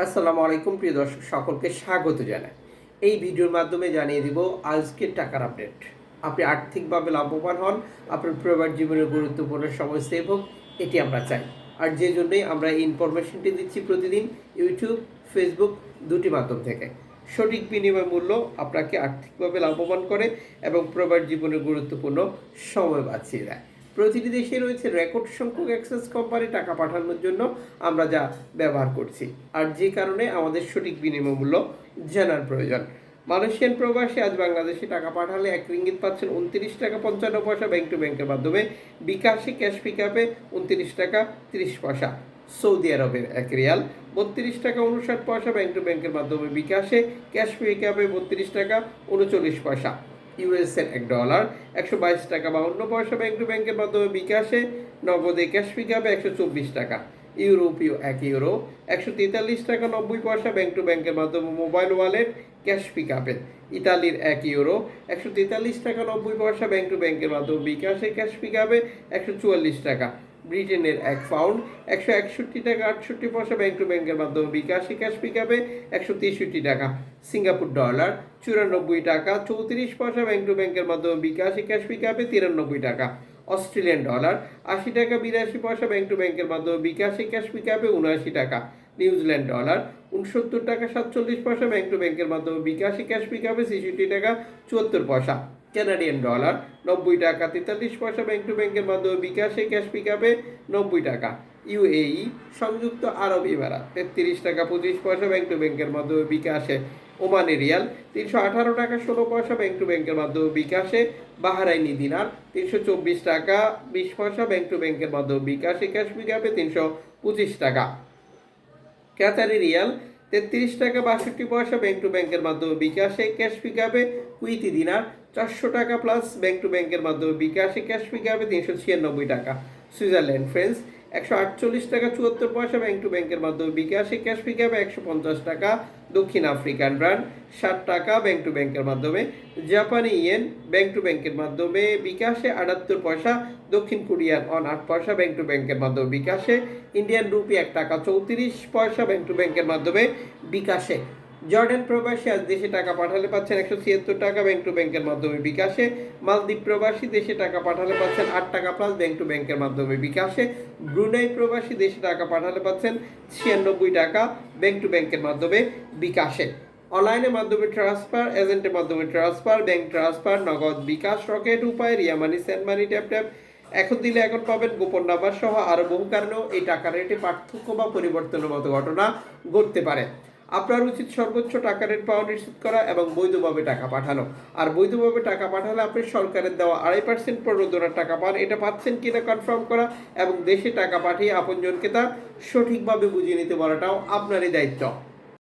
আসসালামু আলাইকুম, প্রিয় দর্শক, সকলকে স্বাগত জানাই। এই ভিডিওর মাধ্যমে জানিয়ে দিব আজকের টাকার আপডেট। আপনি আর্থিকভাবে লাভবান হন, আপনার পরিবার জীবনের গুরুত্বপূর্ণ সময় সেভ হোক, এটি আমরা চাই। আর যে জন্যই আমরা এই ইনফরমেশনটি দিচ্ছি প্রতিদিন ইউটিউব ফেসবুক দুটি মাধ্যম থেকে। সঠিক বিনিময় মূল্য আপনাকে আর্থিকভাবে লাভবান করে এবং প্রবার জীবনের গুরুত্বপূর্ণ সময় বাঁচিয়ে দেয়। প্রতিটি দেশে রয়েছে রেকর্ড সংখ্যক অ্যাক্সেস কোম্পানি টাকা পাঠানোর জন্য আমরা যা ব্যবহার করছি। আর যে কারণে আমাদের সঠিক বিনিময় মূল্য জানার প্রয়োজন। মালয়েশিয়ান প্রবাসী আজ বাংলাদেশে টাকা পাঠালে এক রিঙ্গিত পাচ্ছেন উনত্রিশ টাকা পঞ্চান্ন পয়সা ব্যাংক টু ব্যাংকের মাধ্যমে। বিকাশে ক্যাশ পিক আপে উনত্রিশ টাকা তিরিশ পয়সা। সৌদি আরবের এক রিয়াল, বত্রিশ টাকা উনষাট পয়সা ব্যাংক টু ব্যাংকের মাধ্যমে বিকাশে ক্যাশ পিক আপে বত্রিশ টাকা উনচল্লিশ পয়সা। ইউএসের এক ডলার একশো বাইশ টাকা বাউন্ন পয়সা ব্যাংক টু ব্যাংকের মাধ্যমে বিকাশে, নগদে ক্যাশ পিকআপে একশো চব্বিশ টাকা। ইউরোপীয় এক ইউরো একশো তেতাল্লিশ টাকা নব্বই পয়সা ব্যাংক টু ব্যাংকের মাধ্যমে মোবাইল ওয়ালেট ক্যাশ পিকআপে ইতালির এক ইউরো একশো তেতাল্লিশ টাকা নব্বই পয়সা ব্যাংক টু ব্যাংকের মাধ্যমে বিকাশে ক্যাশ পিক আপে একশো চুয়াল্লিশ টাকা। ব্রিটেনের এক পাউন্ড, একশো একষট্টি টাকা, আটষট্টি পয়সা ব্যাংক টু ব্যাংকের মাধ্যমে বিকাশে ক্যাশ পিকআপে একশো তেষট্টি টাকা। সিঙ্গাপুর ডলার চুরানব্বই টাকা, চৌত্রিশ পয়সা ব্যাংক টু ব্যাংকের মাধ্যমে বিকাশে ক্যাশ পিকআপে তিরানব্বই টাকা। অস্ট্রেলিয়ান ডলার আশি টাকা, বিরাশি পয়সা ব্যাংক টু ব্যাংকের মাধ্যমে বিকাশে ক্যাশ পিকআপে উনআশি টাকা। নিউজিল্যান্ড ডলার উনসত্তর টাকা, সাতচল্লিশ পয়সা ব্যাংক টু ব্যাংকের মাধ্যমে বিকাশে ক্যাশ পিকআপে ছেষট্টি টাকা, চুয়াত্তর পয়সা। কানাডিয়ান ডলার নব্বই টাকা, তেতাল্লিশ পয়সা ব্যাংক টু ব্যাংকের মাধ্যমে বিকাশে ক্যাশ পিকআপে নব্বই টাকা। ইউএই সংযুক্ত আরব ইমারাত তেত্রিশ টাকা, পঁচিশ পয়সা ব্যাংক টু ব্যাংকের মাধ্যমে বিকাশে। ওমানি রিয়াল, তিনশো আঠারো টাকা, ষোলো পয়সা ব্যাংক টু ব্যাংকের মাধ্যমে বিকাশে। বাহারাইনি দিনার, তিনশো চব্বিশ টাকা, বিশ পয়সা ব্যাংক টু ব্যাংকের মাধ্যমে বিকাশে ক্যাশ পিকআপে তিনশো পঁচিশ টাকা। ক্যাতারি রিয়াল, তেত্রিশ টাকা, বাষট্টি পয়সা ব্যাংক টু ব্যাংকের মাধ্যমে বিকাশে ক্যাশ পিকআপে কুইতি দিনার চারশো টাকা প্লাস ব্যাংক টু ব্যাংকের মাধ্যমে বিকাশে ক্যাশ পিকআপে তিনশো ছিয়ানব্বই টাকা। সুইজারল্যান্ড ফ্রেন্স একশো আটচল্লিশ টাকা চুয়াত্তর পয়সা ব্যাংক টু ব্যাংকের মাধ্যমে বিকাশে ক্যাশ পিকআপে একশো পঞ্চাশ টাকা। দক্ষিণ আফ্রিকান ব্র্যান্ড ষাট টাকা ব্যাংক টু ব্যাংকের মাধ্যমে। জাপানি ইয়েন ব্যাংক টু ব্যাংকের মাধ্যমে বিকাশে আটাত্তর পয়সা। দক্ষিণ কোরিয়ান অন আট পয়সা ব্যাংক টু ব্যাংকের মাধ্যমে বিকাশে। ইন্ডিয়ান রুপি এক টাকা চৌত্রিশ পয়সা ব্যাংক টু ব্যাংকের মাধ্যমে বিকাশে। জর্ডান প্রবাসী আজ দেশে টাকা পাঠালে পাচ্ছেন একশো ছিয়াত্তর টাকা ব্যাংক টু ব্যাংকের মাধ্যমে বিকাশে। মালদ্বীপ প্রবাসী দেশে টাকা পাঠালে পাচ্ছেন আট টাকা প্লাস ব্যাংক টু ব্যাংকের মাধ্যমে বিকাশে। ব্রুনাই প্রবাসী দেশে টাকা পাঠালে পাচ্ছেন ছিয়ানব্বই টাকা ব্যাংক টু ব্যাংকের মাধ্যমে বিকাশে। অনলাইনের মাধ্যমে ট্রান্সফার, এজেন্টের মাধ্যমে transfer, bank transfer, Nagad bKash, Rocket, Upay, Ria money, send money, tap tap. এখন দিলে এখন পাবেন গোপন নাম্বার সহ আরও বহু কারণেও এই টাকা রেটে পার্থক্য বা পরিবর্তনের মতো ঘটনা ঘটতে পারে। আপনার উচিত সর্বোচ্চ টাকা রেট পাওয়া নিশ্চিত করা এবং বৈধভাবে টাকা পাঠানো। আর বৈধভাবে টাকা পাঠালে আপনি সরকারের দেওয়া আড়াই পার্সেন্ট প্রণোদনার টাকা পান। এটা পাচ্ছেন কিনা কনফার্ম করা এবং দেশে টাকা পাঠিয়ে আপনজনকে তা সঠিকভাবে বুঝিয়ে নিতে বলাটাও আপনারই দায়িত্ব।